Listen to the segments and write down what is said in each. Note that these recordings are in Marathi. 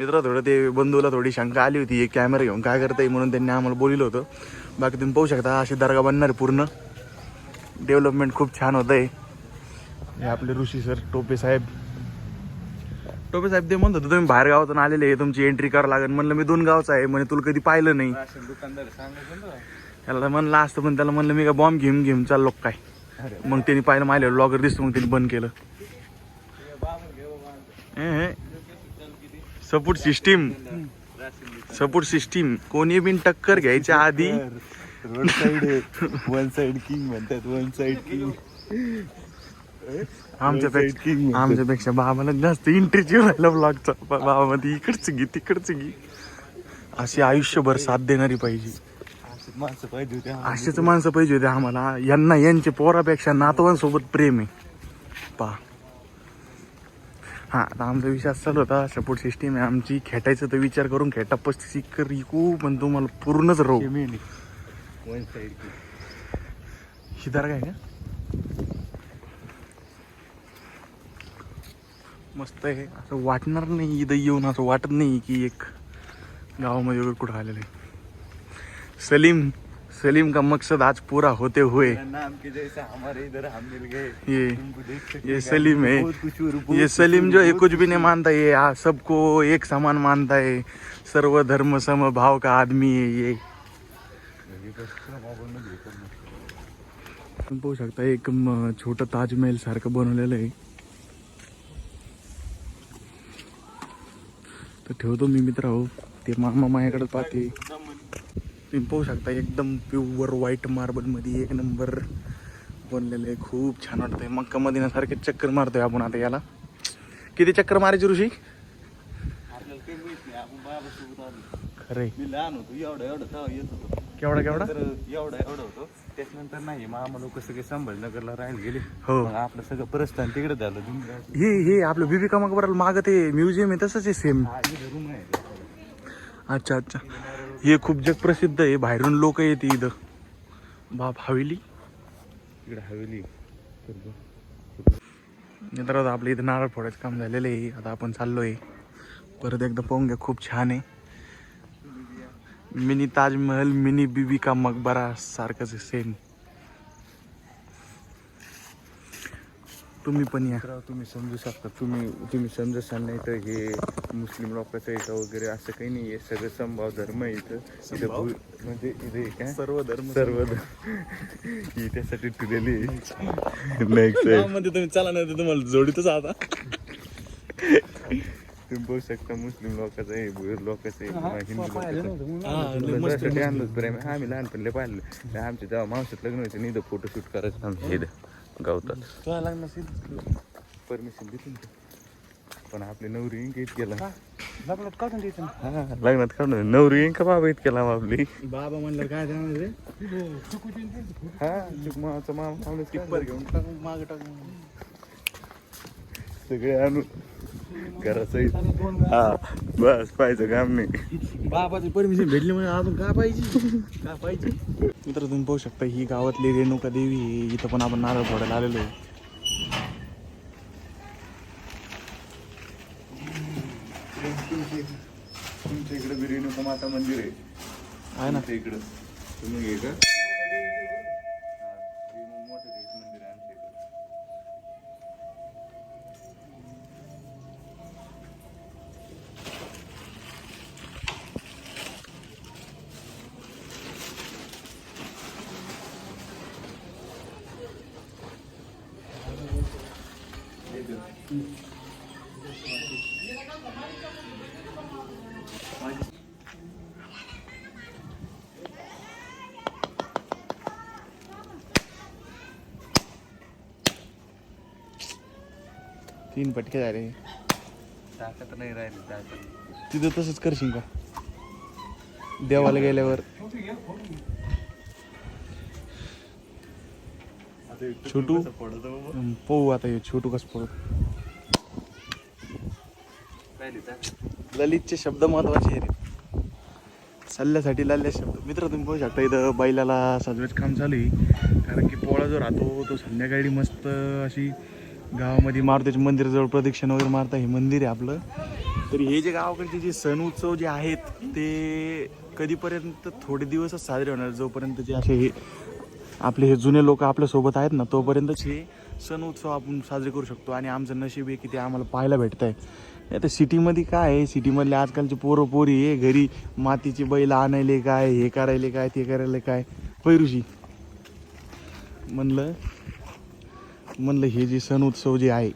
मित्र थोडं ते बंधूला थोडी शंका आली होती एक कॅमेरा घेऊन काय करताय म्हणून त्यांनी आम्हाला बोलिलं होतं. बाकी तुम्ही पाहू शकता अशी दर्गा बनणार आहे पूर्ण. डेव्हलपमेंट खूप छान होत आहे हे आपले ऋषी सर टोपे साहेब. टोपे साहेब ते म्हणत होते तुम्ही बाहेर गावातून आलेले आहे तुमची एंट्री करावं लागेल. म्हणलं मी दोन गावचा आहे म्हणे तुला कधी पाहिलं नाही. त्याला म्हणलं असतं पण त्याला म्हणलं मी का बॉम्ब घेऊन घेऊन चाललो काय? मग त्यांनी पाहिलं माहिले लॉगर दिसतो मग त्यांनी बंद केलं. Support system. Support system. कोणी बिन टक्कर घ्यायच्या आधी. Road side one side king म्हणतात वन साइड किंग. आमच्यापेक्षा म्हणतात. आमच्यापेक्षा बाबाला जास्त इंटरेस्ट येऊ राहिला ब्लॉगचा बाबा मध्ये इकडचं घे तिकडचं घे. अशी आयुष्यभर साथ देणारी पाहिजे. माणसं पाहिजे होते अशीच माणसं पाहिजे होते आम्हाला. यांना यांच्या पोरापेक्षा नातवांसोबत प्रेम आहे. पा हा आता आमचा विषय असा चालू होता. सपोर्ट सिस्टीम आहे आमची. खेटायचं तर विचार करून खेटा पस्तीस इकर इकू पण तुम्हाला पूर्णच राहू. दर्गा आहे. का. मस्त आहे. असं वाटणार नाही इथं येऊन असं वाटत नाही की एक गावामध्ये वगैरे कुठं आलेलं आहे. सलीम सलीम का मकसद आज पूरा होते हुए। नाम के जैसा हमारे इधर हम मिल गए। ये सकते ये सलीम है। ये सलीम जो है कुछ भी नहीं मानता ये आ, सबको एक समान मानता है। सर्व धर्म सम भाव का आदमी है ये। तुम्ही पाहू शकता एक छोटं ताजमहल सारखं बनवलेलं आहे तर ठेवतो मी मित्र हो ते मामा माझ्याकडे पाहते। तुम्ही पाहू शकता. एकदम प्युअर व्हाईट मार्बलमध्ये एक नंबर बनलेलं आहे. खूप छान वाटतंय. मक्का मदिनासारखे चक्कर मारतोय आपण आता याला. किती चक्कर मारायची ऋषी? खरंय. मी लहान होतो. एवढा एवढा येत होतो. केवढा केवढा? एवढा एवढा होतो. त्याच्यानंतर नाही मग आम्हाला लोक सगळे संभाजीनगरला राहायला गेले. हो. आपलं सगळं प्रस्थान तिकडे झालं. हे हे आपलं बीबी का मकबराला मागं ते म्युझियम आहे तसंच आहे सेम रूम आहे. अच्छा अच्छा. हे खूप जगप्रसिद्ध आहे. बाहेरून लोक येते इथं. बाप हवेली? तिकडे हवेली. तर आता आपल्या इथं नारळ फोडायचं काम झालेलं आहे. आता आपण चाललोय. परत एकदा पाहून घ्या खूप छान आहे. मिनी ताजमहल मिनी बीबी का मकबरा सारखंच आहे सेम तुम्ही पण या. तर तुम्ही समजू शकता. तुम्ही तुम्ही समजसाल नाही तर हे मुस्लिम लोकांचं का वगैरे असं काही नाही आहे सगळं संभाव धर्म आहे इथं. इथं भू- म्हणजे इथे काय? सर्व धर्म सर्व ध- ही त्यासाठी ठेवलेली आहे. नेक्स्ट आहे. मध्ये तुम्ही चला नाही तर तुम्हाला जोडीतच आता. तुम्ही बघू शकता मुस्लिम लोकांचं आहे भुईर लोकांचं आहे हिंदू लोकांचं आणलंच प्रेम आहे. आम्ही लहानपणी पाहिलं ते आमच्या जेव्हा मावशात लग्न व्हायचं नाही फोटो शूट करायचं आमच्या इथं. गावतात. तुला लागणार परमिशन देतो ना. पण आपली नवरी इंक केला लग्नात काढून द्यायचं हा लग्नात काढून नवरी इंक बाबा इत केला आपली? बाबा म्हणलं काय जाणार रे? हा मामाचा मामा माणूस टिप्पर घेऊन टाकून माग टाकून. सगळे आणून हा बस पाहायचं काम नाही. बाबाची परमिशन भेटली म्हणजे अजून काय पाहिजे? काय पाहिजे? मित्र तुम्ही पाहू शकता ही गावातली रेणुका देवी आहे. इथं पण आपण नारळ फोडायला आलेलो आहे. तुमच्या इकडे बी रेणुका माता मंदिर आहे. आहे ना? आमच्या इकडं. तुम्ही घे का? तीन पटके झाले ताकद नाही राहिली ताकद तिथं तसंच करशील का? देवाला गेल्यावर. छोटू? पाहू आता हे छोटू कसं पडत. ललितचे शब्द महत्त्वाचे आहे रे सल्ल्यासाठी लल्ल्या शब्द. मित्र तुम्ही पाहू शकता इथं बैलाला सजवायचं काम चालू आहे कारण की पोळा जो राहतो तो संध्याकाळी मस्त अशी गावामध्ये मारुतीच्या मंदिराजवळ प्रदक्षिणा वगैरे मारता हे मंदिर आहे आपलं. तर हे जे गावाकडचे जे सण उत्सव जे आहेत ते कधीपर्यंत थोडे दिवसच साजरे होणार. जोपर्यंत जे असे हे आपले हे जुने लोक आपल्यासोबत आहेत ना तोपर्यंतच हे सण उत्सव आपण साजरे करू शकतो. आणि आमचं नशीब आहे की ते आम्हाला पाहायला भेटत आहे आता सिटीमध्ये काय आहे? सिटीमधले आजकालचे पोरं पोरी हे घरी मातीची बैल आणायले काय हे करायले काय ते करायले काय? पैरुशी म्हणलं म्हणलं हे जे सण उत्सव जे आहे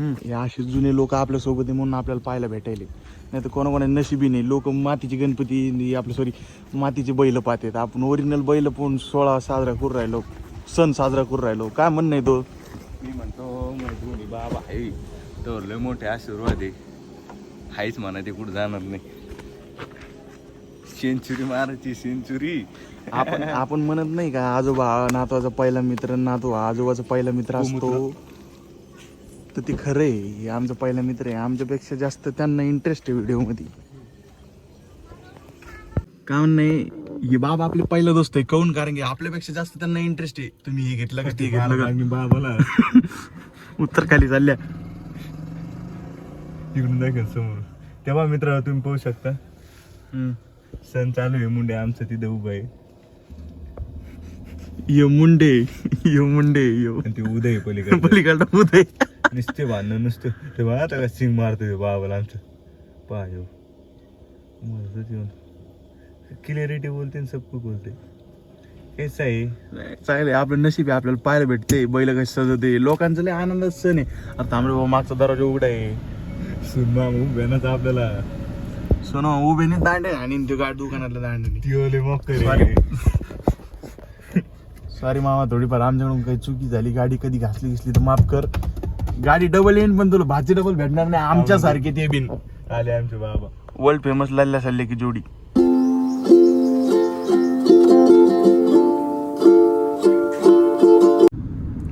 हे असे जुने लोक आपल्यासोबत आहे म्हणून आपल्याला पाहायला भेटायले. नाही तर कोणाकोणा नशिबी नाही. लोक मातीची गणपती आपलं सॉरी मातीचे बैल पाहतात. आपण ओरिजिनल बैल पण सोळा साजरा करू राहिलो सण साजरा करू राहिलो. काय म्हणणं आहे तो? मी म्हणतो बाबा आहे तर लय मोठे आशीर्वाद आहे. हायच म्हणा ते कुठं जाणार नाही. सेंचुरी मारायची सेंचुरी आपण आपण म्हणत नाही का आजोबा हा नातवाचा पहिला मित्र नातू हा आजोबाचा पहिला मित्र असतो. तर ते खरं आहे हे आमचा पहिला मित्र आहे. आमच्यापेक्षा जास्त त्यांना इंटरेस्ट आहे व्हिडिओमध्ये. कारण नाही हे बाबा आपले पहिलं दोस्त आहे काऊन? कारण की आपल्यापेक्षा जास्त त्यांना इंटरेस्ट आहे. तुम्ही हे घेतलं का ते घेतलं का? बाबाला. उत्तर खाली चालल्या. तिकडून दाखल समोर? तेव्हा मित्र तुम्ही पाहू शकता. सण चालू आहे मुंडे आमचं तिथे उभं आहे. यो मुंडे यो मुंडे यो. आणि ते उदय पलीकडे पलीकडं उदय. नुसते भांडणं नुसतं. ते बघा आता का सिंग मारतो बाबाला आमचं. पायो. मस्त येऊन क्लिअरिटी बोलते आणि सबको बोलते. हेच आहे चांगले आपलं नशीब आहे आपल्याला पाहायला भेटते बैल कसे सजवते लोकांचं लय आनंदाचा सण आहे. आता तांबडे बाबा मागचा दरवाजा उघडा आहे. सुनमा उभ्यानंच आपल्याला. सोना उभे नाही दांडे आणि ते गाडी दुकानातलं दांडे मग. सॉरी मामा थोडीफार आमच्याकडून काही चुकी झाली गाडी कधी घासली घासली तर माफ कर. गाडी डबल येईन पण तुला भाजी डबल भेटणार नाही आमच्या सारखे ते बिन. आले आमचे बाबा. वर्ल्ड फेमस लल्ल्या सल्ले की जोडी.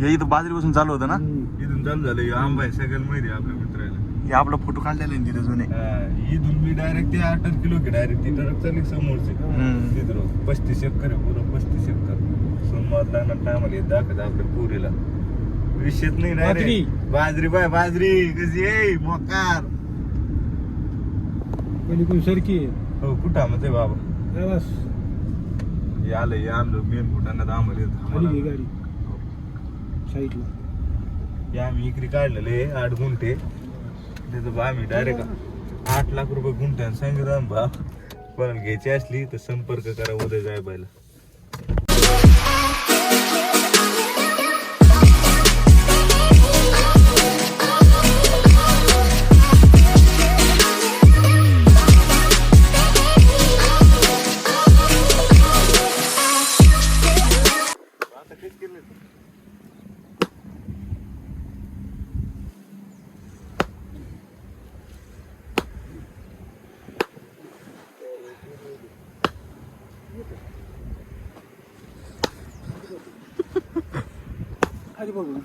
हे इथं बाजरी बसून चालू होतं ना? इथून चालू झालं आंबा आहे सगळ्याला माहिती आपल्या मित्राला. हे आपला फोटो काढलेला आहे तिथे जुने. हा, इथून मी डायरेक्ट ते आठ किलो की डायरेक्ट ती ट्रक चालली समोरची. तिथं पस्तीस एकर पुरं पस्तीस एकर. सोमवार लागणार टायमाला येत दाखवत आपल्या पुरीला. विषयच नाही ना रे. बाजरी. बाजरी बाय बाजरी. कशी आहे? मोकार. पलीकडून सरकी हो कुठं म्हणते बाबा? बस. हे आलं हे आमलं मेन फुटांना आम्हाला. गाडी. साईडला. हे आम्ही इकरी काढलेले आठ गुंठे. तिथं बा आम्ही डायरेक्ट आठ लाख रुपये गुंठ्यानं सांगितलं बा कोणाला घ्यायची असली तर संपर्क करा उद्या जाय खाली बघू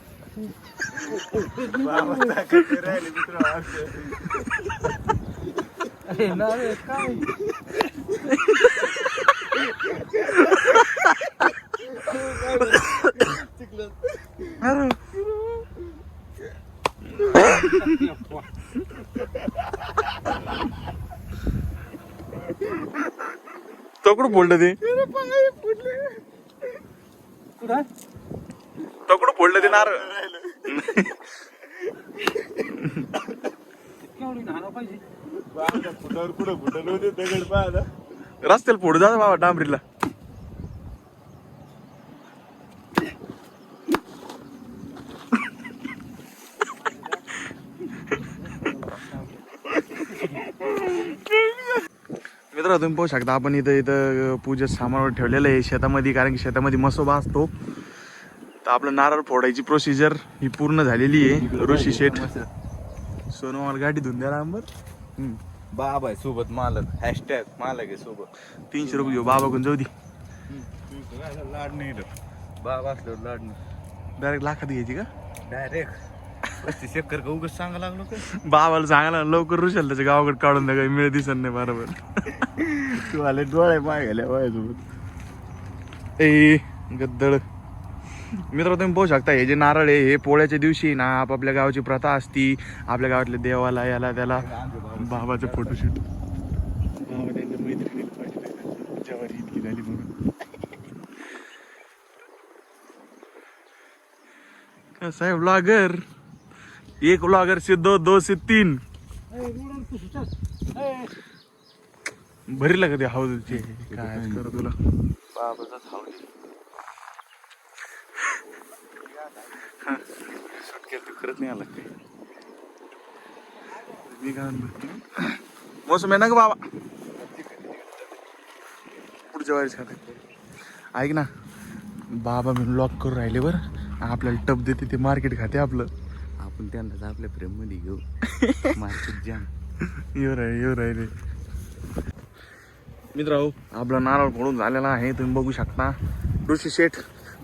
अरे ना रे काय तकडू फोडलं ते कुठं तकडू फोडलं ते नार? फुटावर कुठं फुटलं होते दगड पाहा रस्त्याला फोड जा बाबा डांबरीला. मित्र तुम्ही पाहू शकता आपण इथं इथं पूजेत सामानावर ठेवलेलं आहे शेतामध्ये कारण की शेतामध्ये मसोबा असतो. तर आपलं नारळ फोडायची प्रोसिजर ही पूर्ण झालेली आहे. ऋषी शेठ. सोनोमाल गाडी धुऊन द्या बाबा आहे सोबत मालक. हॅशटॅग मालक आहे सोबत. तीनशे रुपये घेऊ. बाबाकडून जाऊ दे. लाड नाही बाबा असल्यावर लाड नाही. डायरेक्ट लाखात घ्यायची का? डायरेक्ट एकर का उगाच सांगा लागलो का? बाबाला सांगायला लवकर रुशाल त्याच्या गावाकडे काढून द्या काही मिळ दिसत नाही बरोबर. तू आले डोळे पाय गेल्या माझ्यासोबत ए गद्दळ. मित्र तुम्ही पाहू शकता हे जे नारळ आहे हे पोळ्याच्या दिवशी ना आपापल्या गावाची प्रथा असती. आपल्या गावातल्या देवाला याला त्याला बाबाचं फोटोशूट बाबा त्यांच्या इतकी झाली म्हणून. आहे व्लॉगर एक व्लॉगर से दो दो से तीन. भरी रोडवर हाऊस ते काय कर तुला? बाबाचाच हाऊस तू करत नाही आला काय मी काय म्हणतो मोसम आहे ना ग बाबा पुढच्या वेळेस खाते. ऐक ना बाबा मी लॉक करून राहिले बर. आपल्याला टप देते ते मार्केट खाते आपलं. आपण त्यांना आपल्या फ्रेममध्ये घेऊ. मार्केट जाम येऊ राहिले येऊ राहिले मित्र आपला नारळ फोडून झालेला आहे तुम्ही बघू शकता. ऋषी शेठ.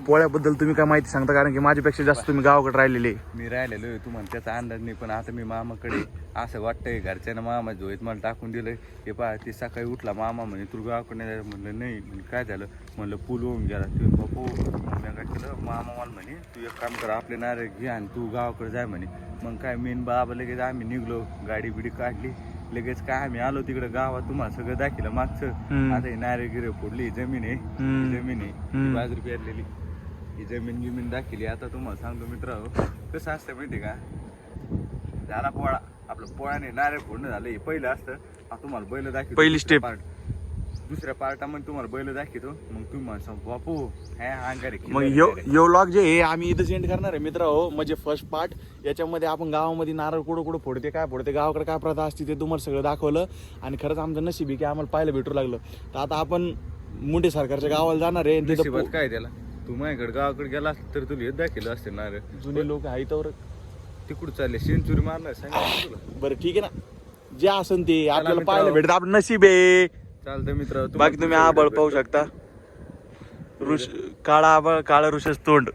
पोळ्याबद्दल तुम्ही काय माहिती सांगता? कारण की माझ्यापेक्षा जास्त तुम्ही गावाकडे राहिलेले. मी राहिलेलो आहे. तुम्हाला त्याचा अंदाज नाही पण आता मी मामाकडे असं वाटतंय घरच्यानं मामा झोईत मला टाकून दिलंय. हे पहा ते सकाळी उठला मामा म्हणे तू गावाकडे नाही? जायचं?" म्हणलं नाही. म्हणजे काय झालं? म्हणलं पूल होऊन गेला. ते बापू मी काय केलं? मामा मला म्हणे तू एक काम कर आपले नारळ घे आणि तू गावाकडे जाय म्हणे. मग काय मेन बाबा लगेच आम्ही निघलो गाडी बिडी काढली. लगेच काय आम्ही आलो तिकडे गावात तुम्हाला सगळं दाखिलं मागचं. आता हे नारळ गिरे फोडली जमीन आहे. जमीन आहे. बाजरी पेरलेली. ही जमीन गिमीन दाखिली आता तुम्हाला सांगतो मित्र कसं असतं माहिती का? झाला पोळा. आपलं पोळ्याने नारळ फोडणं झालं. हे पहिलं असतं. आता तुम्हाला बैल दाखवतो. पहिली step. part. दुसऱ्या पार्टामध्ये तुम्हाला बैल दाखवतो. मग तुम्ही म्हणसा बापू हे अंगारे मग यो यो लॉग जे आहे आम्ही इथं सेंड करणार आहे मित्र. हो म्हणजे फर्स्ट पार्ट याच्यामध्ये आपण गावामध्ये नारळ कुठं कुठं फोडते काय फोडते गावाकडे काय प्रथा असते ते तुम्हाला सगळं दाखवलं. आणि खरंच आमचं नशीब आहे की आम्हाला पाहायला भेटू लागलं. तर आता आपण मुंडे सरकारच्या गावाला जाणार आहे काय त्याला? तू माझ्याकडे गावाकडे गेला असता तर तुला हे दाखवलं असते नारळ जुने लोक आहे तर तिकडून चालले सेंचुरी मारणार सांगितलं तुला. बरं ठीक आहे ना. जे असन ते आपल्याला मित्रांनो. पाहायला भेटत. आपलं नशीब आहे. चालतं मित्र बाकी तुम्ही आबळ पाहू शकता. ऋष काळा आबळ काळा ऋषच तोंड.